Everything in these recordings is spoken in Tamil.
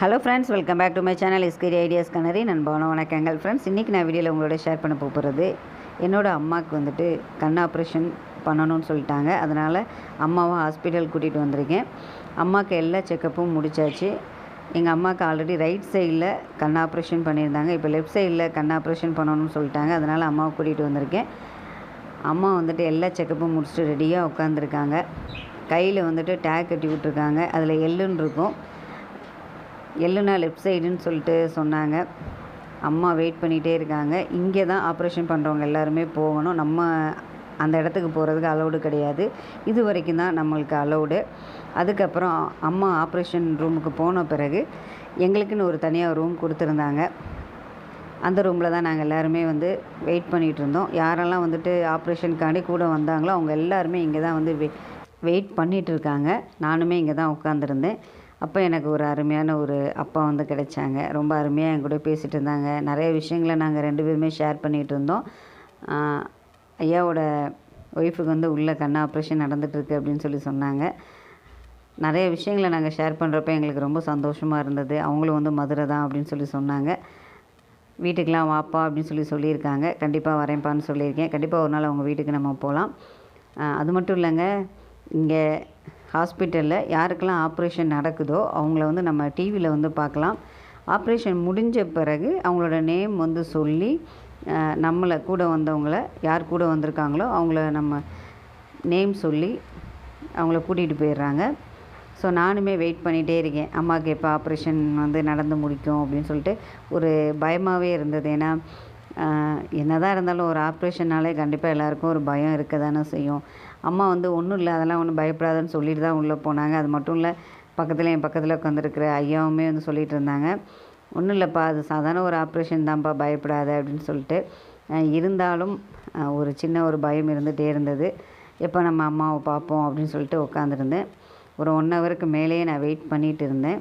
Hello friends welcome back to my channel இஸ்கிரி ideas கனரி நண்பான வணக்கங்கள். ஃப்ரெண்ட்ஸ் இன்றைக்கி நான் வீடியோவில் உங்களோட ஷேர் பண்ண போகிறது என்னோடய அம்மாவுக்கு வந்துட்டு கண் ஆப்ரேஷன் பண்ணணும்னு சொல்லிட்டாங்க. அதனால் அம்மாவை ஹாஸ்பிட்டல் கூட்டிகிட்டு வந்திருக்கேன். அம்மாவுக்கு எல்லா செக்கப்பும் முடிச்சாச்சு. எங்கள் அம்மாவுக்கு ஆல்ரெடி ரைட் சைடில் கண் ஆப்ரேஷன் பண்ணியிருந்தாங்க. இப்போ லெஃப்ட் சைடில் கண் ஆப்ரேஷன் பண்ணணும்னு சொல்லிட்டாங்க. அதனால் அம்மாவை கூட்டிகிட்டு வந்திருக்கேன். அம்மா வந்துட்டு எல்லா செக்கப்பும் முடிச்சுட்டு ரெடியாக உட்காந்துருக்காங்க கையில் வந்துட்டு டேக் கட்டி விட்ருக்காங்க அதில் எள்ளுன்னு இருக்கும். எள்ளுனா லெஃப்ட் சைடுன்னு சொல்லிட்டு சொன்னாங்க. அம்மா வெயிட் பண்ணிகிட்டே இருக்காங்க. இங்கே தான் ஆப்ரேஷன் பண்ணுறவங்க எல்லாருமே போகணும். நம்ம அந்த இடத்துக்கு போகிறதுக்கு அலௌடு கிடையாது. இது வரைக்கும் தான் நம்மளுக்கு அலௌடு அதுக்கப்புறம் அம்மா ஆப்ரேஷன் ரூமுக்கு போன பிறகு எங்களுக்குன்னு ஒரு தனியாக ரூம் கொடுத்துருந்தாங்க. அந்த ரூமில் தான் நாங்கள் எல்லாருமே வந்து வெயிட் பண்ணிகிட்டு இருந்தோம். யாரெல்லாம் வந்துட்டு ஆப்ரேஷனுக்காண்டி கூட வந்தாங்களோ அவங்க எல்லாருமே இங்கே தான் வந்து வெயிட் பண்ணிகிட்டு இருக்காங்க. நானுமே இங்கே தான் உட்காந்துருந்தேன் அப்போ எனக்கு ஒரு அருமையான ஒரு அப்பா வந்து கிடைச்சாங்க. ரொம்ப அருமையாக என் கூட பேசிகிட்டு இருந்தாங்க. நிறைய விஷயங்களை நாங்கள் ரெண்டு பேருமே ஷேர் பண்ணிகிட்டு இருந்தோம். ஐயாவோட ஒய்ஃபுக்கு வந்து உள்ள கண் ஆப்ரேஷன் நடந்துகிட்ருக்கு அப்படின்னு சொல்லி சொன்னாங்க. நிறைய விஷயங்களை நாங்கள் ஷேர் பண்ணுறப்ப எங்களுக்கு ரொம்ப சந்தோஷமாக இருந்தது. அவங்களும் வந்து மதுரை தான் அப்படின்னு சொல்லி சொன்னாங்க. வீட்டுக்கெலாம் வாப்பா அப்படின்னு சொல்லி சொல்லியிருக்காங்க. கண்டிப்பாக வரேன்ப்பான்னு சொல்லியிருக்கேன். கண்டிப்பாக ஒரு நாள் அவங்க வீட்டுக்கு நம்ம போகலாம் அது மட்டும் இல்லைங்க. இங்கே ஹாஸ்பிட்டலில் யாருக்கெல்லாம் ஆப்ரேஷன் நடக்குதோ அவங்கள வந்து நம்ம டிவியில் வந்து பார்க்கலாம். ஆப்ரேஷன் முடிஞ்ச பிறகு அவங்களோட நேம் வந்து சொல்லி நம்மளை கூட வந்தவங்கள யார் கூட வந்திருக்காங்களோ அவங்கள நம்ம நேம் சொல்லி அவங்கள கூட்டிகிட்டு போயிடுறாங்க. ஸோ நானுமே வெயிட் பண்ணிகிட்டே இருக்கேன். அம்மாவுக்கு எப்போ ஆப்ரேஷன் வந்து நடந்து முடிக்கும் அப்படின்னு சொல்லிட்டு ஒரு பயமாகவே இருந்தது. ஏன்னா என்ன தான் இருந்தாலும் ஒரு ஆப்ரேஷன்னாலே கண்டிப்பாக எல்லாருக்கும் ஒரு பயம் இருக்க தானே செய்யும். அம்மா வந்து ஒன்றும் இல்லை அதெல்லாம் ஒன்றும் பயப்படாதன்னு சொல்லிட்டு தான் உள்ளே போனாங்க. அது மட்டும் இல்லை பக்கத்தில் என் பக்கத்தில் உட்காந்துருக்கிற ஐயாவுமே வந்து சொல்லிகிட்டு இருந்தாங்க. ஒன்றும் இல்லைப்பா அது சாதாரண ஒரு ஆப்ரேஷன் தான்ப்பா பயப்படாத அப்படின்னு சொல்லிட்டு இருந்தாலும் ஒரு சின்ன ஒரு பயம் இருந்துகிட்டே இருந்தது. எப்போ நம்ம அம்மாவை பார்ப்போம்? அப்படின்னு சொல்லிட்டு உட்காந்துருந்தேன் ஒரு ஒன் ஹவருக்கு மேலேயே நான் வெயிட் பண்ணிகிட்டு இருந்தேன்.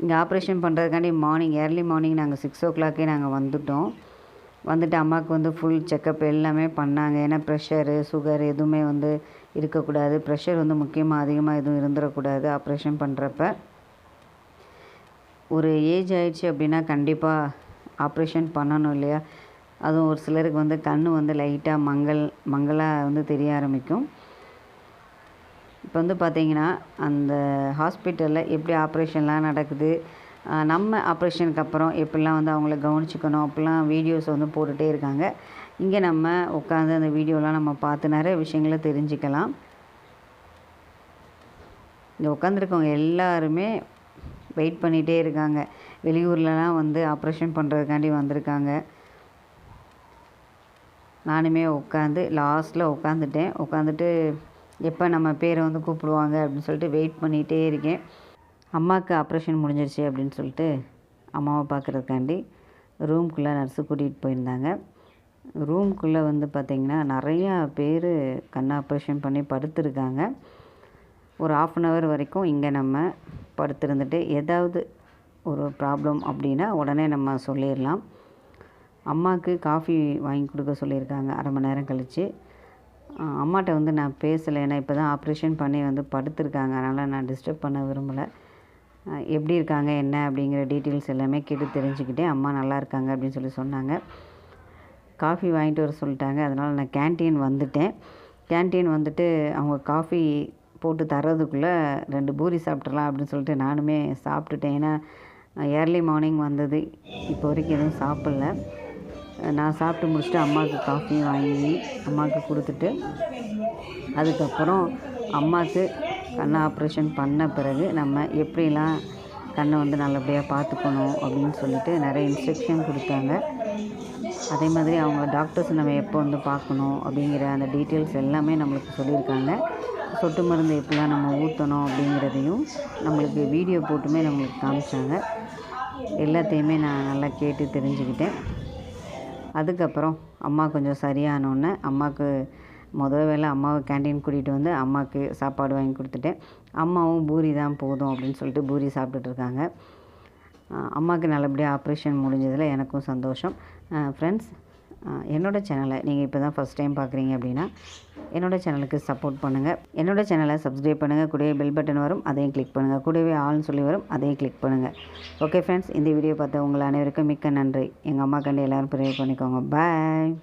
இங்கே ஆப்ரேஷன் பண்ணுறதுக்காண்டி மார்னிங் ஏர்லி மார்னிங் நாங்கள் சிக்ஸ் ஓ கிளாக்கே நாங்கள் வந்துட்டோம். வந்துட்டு அம்மாவுக்கு வந்து ஃபுல் செக்கப் எல்லாமே பண்ணாங்க. ஏன்னா ப்ரெஷரு சுகர் எதுவுமே வந்து இருக்கக்கூடாது. ப்ரெஷர் வந்து முக்கியமாக அதிகமாக எதுவும் இருந்துடக்கூடாது ஆப்ரேஷன் பண்ணுறப்ப ஒரு ஏஜ் ஆயிடுச்சு அப்படின்னா கண்டிப்பாக ஆப்ரேஷன் பண்ணணும் இல்லையா? அதுவும் ஒரு சிலருக்கு வந்து கண் வந்து லைட்டாக மங்கள் மங்கலாக வந்து தெரிய ஆரம்பிக்கும். இப்போ வந்து பார்த்திங்கன்னா அந்த ஹாஸ்பிட்டலில் எப்படி ஆப்ரேஷன்லாம் நடக்குது? நம்ம ஆப்ரேஷனுக்கு அப்புறம் எப்படிலாம் வந்து அவங்கள கவனிச்சுக்கணும் அப்படிலாம் வீடியோஸ் வந்து போட்டுகிட்டே இருக்காங்க. இங்கே நம்ம உட்காந்து அந்த வீடியோலாம் நம்ம பார்த்து நிறைய விஷயங்களை தெரிஞ்சுக்கலாம். இங்கே உட்காந்துருக்கவங்க எல்லாருமே வெயிட் பண்ணிகிட்டே இருக்காங்க. வெளியூர்லலாம் வந்து ஆப்ரேஷன் பண்ணுறதுக்காண்டி வந்திருக்காங்க. நானுமே உட்காந்து லாஸ்ட்டில் உட்காந்துட்டேன் உட்காந்துட்டு எப்போ நம்ம பேரை வந்து கூப்பிடுவாங்க அப்படின்னு சொல்லிட்டு வெயிட் பண்ணிகிட்டே இருக்கேன். அம்மாவுக்கு ஆப்ரேஷன் முடிஞ்சிருச்சு அப்படின்னு சொல்லிட்டு அம்மாவை பார்க்குறதுக்காண்டி ரூம்குள்ளே நர்ஸு கூட்டிகிட்டு போயிருந்தாங்க. ரூம்குள்ளே வந்து பார்த்திங்கன்னா நிறையா பேர் கண் ஆப்ரேஷன் பண்ணி படுத்துருக்காங்க. ஒரு ஆஃப் அன் ஹவர் வரைக்கும் இங்கே நம்ம படுத்திருந்துட்டு ஏதாவது ஒரு ப்ராப்ளம் அப்படின்னா உடனே நம்ம சொல்லிடலாம். அம்மாவுக்கு காஃபி வாங்கி கொடுக்க சொல்லியிருக்காங்க. அரை மணி நேரம் கழித்து அம்மாட்ட வந்து நான் பேசலை. ஏன்னா இப்போ தான் ஆப்ரேஷன் பண்ணி வந்து படுத்திருக்காங்க. அதனால் நான் டிஸ்டர்ப் பண்ண விரும்பலை. எப்படி இருக்காங்க என்ன அப்படிங்கிற டீட்டெயில்ஸ் எல்லாமே கேட்டு தெரிஞ்சுக்கிட்டேன் அம்மா நல்லா இருக்காங்க அப்படின்னு சொல்லி சொன்னாங்க. காஃபி வாங்கிட்டு வர சொல்லிட்டாங்க. அதனால் நான் கேன்டீன் வந்துட்டேன். கேன்டீன் வந்துட்டு அவங்க காஃபி போட்டு தர்றதுக்குள்ளே ரெண்டு பூரி சாப்பிட்றலாம் அப்படின்னு சொல்லிட்டு நானுமே சாப்பிட்டுட்டேன். ஏன்னா ஏர்லி மார்னிங் வந்தது. இப்போ வரைக்கும் எதுவும் சாப்பிடல. நான் சாப்பிட்டு முடிச்சுட்டு அம்மாவுக்கு காஃபி வாங்கி அம்மாவுக்கு கொடுத்துட்டு அதுக்கப்புறம் அம்மாவுக்கு கண் ஆப்ரேஷன் பண்ண பிறகு நம்ம எப்படிலாம் கண்ணை வந்து நல்லபடியாக பார்த்துக்கணும் அப்படின்னு சொல்லிட்டு நிறைய இன்ஸ்ட்ரக்ஷன் கொடுத்தாங்க. அதே மாதிரி அவங்க டாக்டர்ஸ் நம்ம எப்போ வந்து பார்க்கணும் அப்படிங்கிற அந்த டீட்டெயில்ஸ் எல்லாமே நம்மளுக்கு சொல்லியிருக்காங்க. சொட்டு மருந்து எப்படிலாம் நம்ம ஊற்றணும் அப்படிங்கிறதையும் நம்மளுக்கு வீடியோ போட்டுமே நம்மளுக்கு காமிச்சாங்க. எல்லாத்தையுமே நான் நல்லா கேட்டு தெரிஞ்சுக்கிட்டேன். அதுக்கப்புறம் அம்மா கொஞ்சம் சரியானோடனே அம்மாவுக்கு முதல் வேளை அம்மாவை கேண்டீன் கூட்டிகிட்டு வந்து அம்மாவுக்கு சாப்பாடு வாங்கி கொடுத்துட்டேன் அம்மாவும் பூரி தான் போதும் அப்படின்னு சொல்லிட்டு பூரி சாப்பிட்டுட்டு இருக்காங்க. அம்மாவுக்கு நல்லபடியாக ஆப்ரேஷன் முடிஞ்சதில் எனக்கும் சந்தோஷம். ஃப்ரெண்ட்ஸ் என்னோடய சேனலை நீங்கள் இப்போ தான் ஃபஸ்ட் டைம் பார்க்குறீங்க அப்படின்னா என்னோடய சேனலுக்கு சப்போர்ட் பண்ணுங்கள் என்னோடய சேனலை சப்ஸ்கிரைப் பண்ணுங்கள் கூடவே பெல் பட்டன் வரும் அதையும் கிளிக் பண்ணுங்கள் கூடவே ஆள்னு சொல்லி வரும் அதையும் கிளிக் பண்ணுங்கள் ஓகே ஃப்ரெண்ட்ஸ் இந்த வீடியோ பார்த்த உங்கள் அனைவருக்கும் மிக்க நன்றி. எங்கள் அம்மா கண்டு எல்லோரும் ப்ரே பண்ணிக்கோங்க. பாய்